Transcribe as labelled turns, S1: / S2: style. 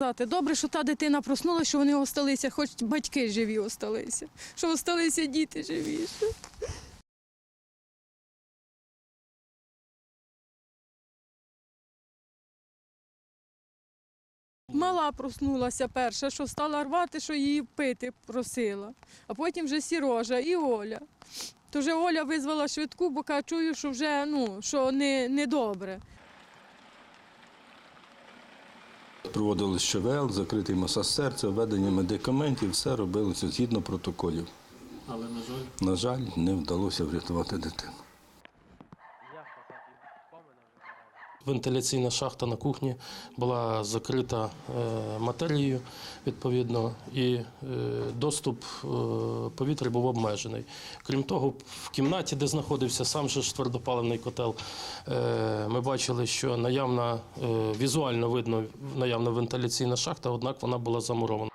S1: Добре, що та дитина проснулася, що вони осталися, хоч батьки живі осталися, що осталися діти живі. Мала проснулася перша, що стала рвати, що її пити просила. А потім вже Сірожа і Оля. То вже Оля визвала швидку, бо каже, чую, що вже ну, що не, не добре.
S2: Проводили ЩВЛ, закритий масаж серця, введення медикаментів, все робилося згідно протоколів.
S3: Але, на жаль,
S2: На жаль, не вдалося врятувати дитину.
S3: Вентиляційна шахта на кухні була закрита е, матерією, відповідно, і е, доступ е, повітря був обмежений. Крім того, в кімнаті, де знаходився сам же ж твердопаливний котел, ми бачили, що наявна, візуально видно наявна вентиляційна шахта, однак вона була замурована.